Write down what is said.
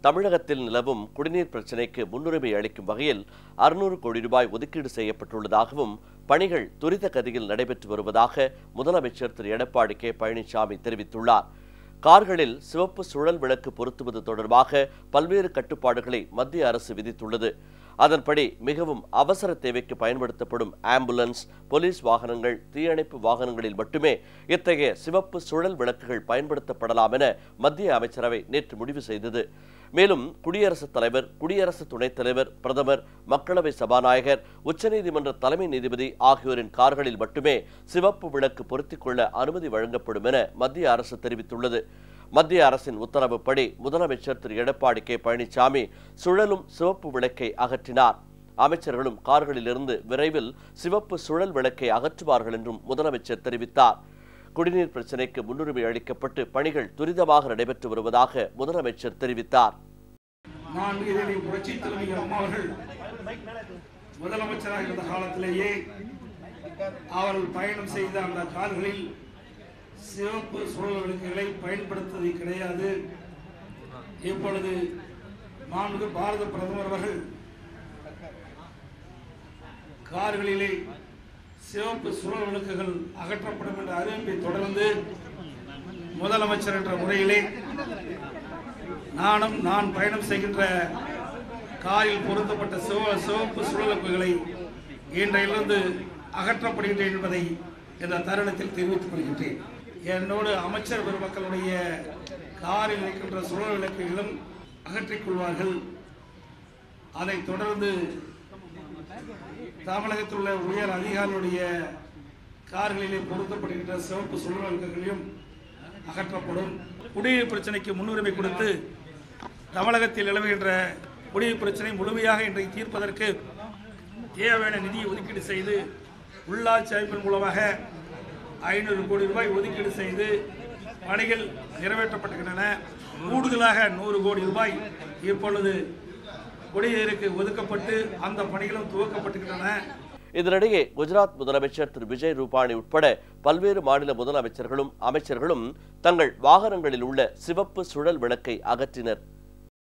தமிழகத்தில் நிலவும் குடிநீர் பிரச்சினைக்கு முன்னுரிமை அளிக்கும் வகையில் அறுநூறு கோடி ரூபாய் ஒதுக்கீடு செய்யப்பட்டுள்ளதாகவும் பணிகள் துரித கதியில் நடைபெற்று வருவதாக முதலமைச்சர் திரு. எடப்பாடி கே. பழனிசாமி தெரிவித்துள்ளார். கார்களில் சிவப்பு சுழல் விளக்கு பொருத்துவது தொடர்பாக பல்வேறு கட்டுப்பாடுகளை மத்திய அரசு விதித்துள்ளது. அதன்படி மிகவும் அவசர தேவைக்கு பயன்படுத்தப்படும் ஆம்புலன்ஸ் போலீஸ் வாகனங்கள் தீயணைப்பு வாகனங்களில் மட்டுமே இத்தகைய சிவப்பு சுழல் விளக்குகள் பயன்படுத்தப்படலாம் என மத்திய அமைச்சரவை நேற்று முடிவு செய்தது. மேலும் குடியரசுத் தலைவர் குடியரசு துணைத் தலைவர் பிரதமர் மக்களவை சபாநாயகர் உச்சநீதிமன்ற தலைமை நீதிபதி ஆகியோரின் கார்களில் மட்டுமே சிவப்பு விளக்கு பொருத்திக் கொள்ள அனுமதி வழங்கப்படும் என மத்திய அரசு தெரிவித்துள்ளது. மத்திய அரசின் உத்தரவுப்படி முதலமைச்சர் திரு. எடப்பாடி கே. பழனிசாமி சுழலும் சிவப்பு விளக்கை அகற்றினார். அமைச்சர்களும் கார்களிலிருந்து விரைவில் சிவப்பு சுழல் விளக்கை அகற்றுவார்கள் என்றும் முதலமைச்சர் தெரிவித்தார். குடிநீர் பிரச்சினைக்கு முன்னுரிமை அளிக்கப்பட்டு பணிகள் துரிதமாக நடைபெற்று வருவதாக முதலமைச்சர் தெரிவித்தார். நான் இதனை புரட்சி அம்மா அவர்கள் முதலமைச்சராக இருந்த காலத்திலேயே அவர்கள் பயணம் செய்த அந்த கார்களில் சிவப்பு சுழல் விளக்குகளை பயன்படுத்துவது கிடையாது. இப்பொழுது மாண்பு பாரத பிரதமர் அவர்கள் கார்களிலே சிவப்பு சுழல் விளக்குகள் அகற்றப்படும் என்ற அறிவிப்பை தொடர்ந்து முதலமைச்சர் என்ற முறையிலே நானும் நான் பயணம் செய்கின்ற காரில் பொருத்தப்பட்ட சிவ சிவப்பு சுழலப்புகளை இன்றையிலிருந்து அகற்றப்படுகின்றேன் என்பதை இந்த தருணத்தில் தெரிவித்துக் கொள்கின்றேன். என்னோடு அமைச்சர் பெருமக்களுடைய காரில் இருக்கின்ற சுழல் விளக்குகளும் அகற்றிக் கொள்வார்கள். அதைத் தொடர்ந்து தமிழகத்தில் உள்ள உயர் அதிகாரிகளுடைய கார்களிலே பொருத்தப்படுகின்ற சிவப்பு சுழல்களையும் அகற்றப்படும். குடிநீர் பிரச்சனைக்கு முன்னுரிமை கொடுத்து தமிழகத்தில் நிலவுகின்ற குடிநீர் பிரச்சனை முழுமையாக இன்றைக்கு தீர்ப்பதற்கு தேவையான நிதியை ஒதுக்கீடு செய்து உள்ளாட்சி அமைப்பின் மூலமாக ஐநூறு கோடி ரூபாய் ஒதுக்கீடு செய்து பணிகள் நிறைவேற்றப்பட்டுகின்றன. கூடுதலாக நூறு கோடி ரூபாய் இப்பொழுது குடிநீருக்கு ஒதுக்கப்பட்டு அந்த பணிகளும் துவக்கப்பட்டுகின்றன. இதனிடையே குஜராத் முதலமைச்சர் திரு. விஜய் ரூபானி உட்பட பல்வேறு மாநில முதலமைச்சர்களும் அமைச்சர்களும் தங்கள் வாகனங்களில் உள்ள சிவப்பு சுழல் விளக்கை அகற்றினர்.